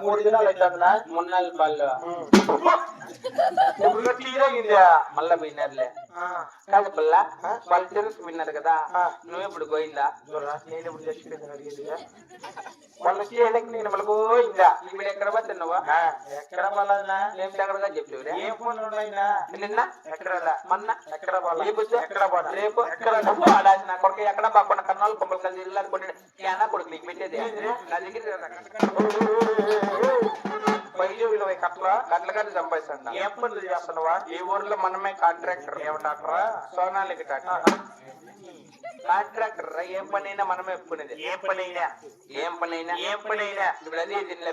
మూడు దినాలు అవుతుందా ఇప్పుడు తీరగిందా మళ్ళా పోయినారులే కాదు పిల్ల వాళ్ళు విన్నారు కదా. నువ్వు ఎప్పుడు పోయిందా? నేను ఇప్పుడు చచ్చిపోయింది అడిగేది వాళ్ళు చేయడానికి నేను మళ్ళీ పోయిందా? ఇప్పుడు ఎక్కడ ఆ, ఎక్కడ ఏ ఫోన్ ఉన్నాయినా? నిన్న? ఎక్కడ? మొన్న? ఎక్కడ రేపు? ఎక్కడ ఆడాల్సిన కొడుకు ఎక్కడ? బాగున్న కన్నాలు కొమ్మలు కలిసి ఇల్లు ఏనా కొడుకు నీకు పెట్టేది? నా దగ్గర పైజు విలువ కట్ల గంటల గంటలు సంపాదిస్తాను ఏం పనులు చేస్తున్నావా? ఈ ఊర్లో మనమే కాంట్రాక్టర్ ఏమంటారా సోనాలికి టాటా కాంట్రాక్టర్ రా ఏం మనమే ఒప్పుకునేది. ఏ పని అయినా ఏం ఇప్పుడు అదే దీనిలో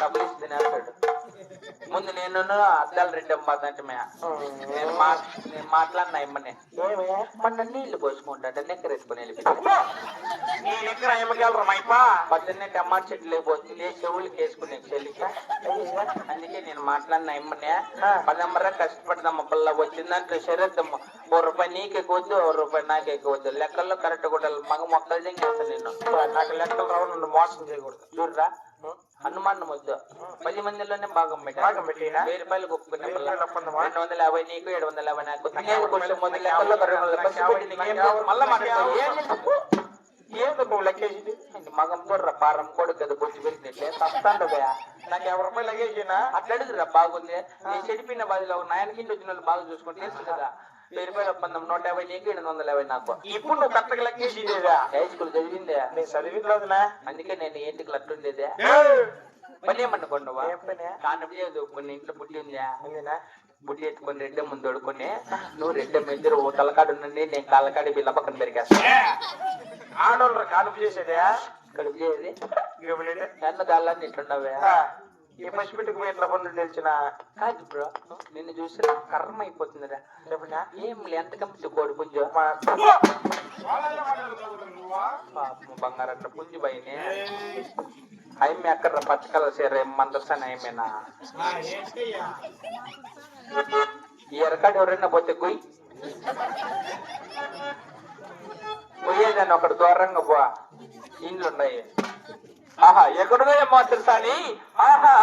డబ్బులు ముందు నేను అద్దాలు రెండు అమ్మాదంటే నేను మా నేను మాట్లాడిన ఇమ్మనే మొన్న నీళ్ళు పోసుకుంటాడు నెక్కర ఎత్తుకుని వెళ్ళిపోయింది. దగ్గర పొద్దున్నే టమాటా చెట్లు పోతుంది చెవులకి వేసుకునే చెల్లికి. అందుకే నేను మాట్లాడిన ఇమ్మనే పదమ్మర కష్టపడదమ్మ పిల్ల వచ్చిందంటే శరీరమ్మ ఓ రూపాయి నీకు ఎక్కువద్దు ఓ రూపాయి నాకు ఎక్కువద్దు లెక్కల్లో కరెక్ట్ కూడా మగ మొక్కలు దింగేస్తాను నేను నాకు లెక్కలు రావు నన్ను మోసం చేయకూడదు. చూడరా? హనుమాన్ వద్దు పది మందిలోనే భాగం పెట్టా? వెయ్యి రూపాయలు? రెండు వందల యాభై నీకు ఏడు వందల యాభై నాకు? ఏంది లెక్కేసింది మగం బుర్ర పారం కొడుకు బుద్ధి పెట్టినట్లే తస్తాండగా నాకు ఎవరి రూపాయలు లగేసినా అట్లా అడుగురా బాగుంది. నేను చెడిపోయిన బాధలో నాయన కింద వచ్చిన వాళ్ళు బాగా చూసుకుంటే తెలుసు కదా. రూపాయలు ఒప్పందం నూట యాభై నీకు ఏడు వందల యాభై నాకు. ఇప్పుడు నువ్వు కరెక్ట్గా లెక్కేసిందేదా హై స్కూల్ చదివిందే. నేను రోజునా అందుకే నేను ఏంటికి లట్టుండేదే పని ఏమనుకోండువా పని? కానప్పుడు కొన్ని ఇంట్లో అందినా బుద్ధి ఎత్తుకొని రెడ్డ ముందు తోడుకొని నువ్వు రెడ్డ ఇద్దరు ఓ తలకాడు ఉండండి నేను కాళ్ళకాడి బిల్ల పక్కన పెరిగేస్తా. ఆడోళ్ళు కానుపు చేసేదా? కడుపు చేసి ఇవ్వలేదే నన్ను దాళ్ళని ఇట్లుండవే. ఈ పసిపెట్టుకు ఎట్లా పనులు తెలిసిన? కాదు బ్రో నిన్ను చూసి కర్మ అయిపోతుందిరా. చెప్పినా ఏం ఎంత కంపెనీ కోడి పుంజు? మా పాపం బంగారం పుంజు బయనే. అయిమే అక్కడ పచ్చకల సీర మందస్తాను అయిమేనా ఈ ఎరకాడు ఎవరైనా పోతే కొయ్యి పోయేదాన్ని ఒకటి దూరంగా పో. ఇండ్లు ఉన్నాయి ఆహా ఎక్కడున్నాయమ్మా తెలుసా అని ఆహా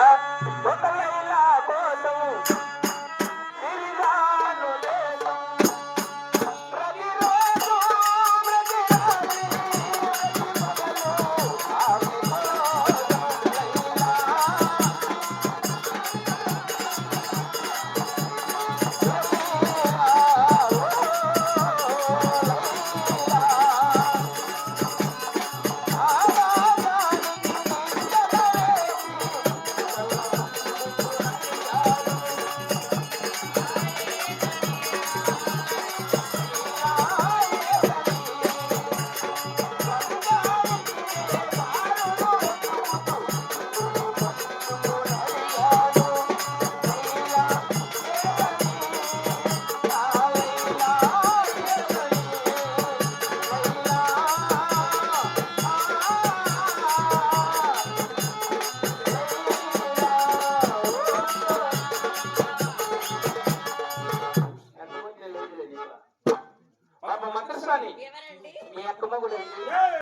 మీ అక్కమ్మ కూడా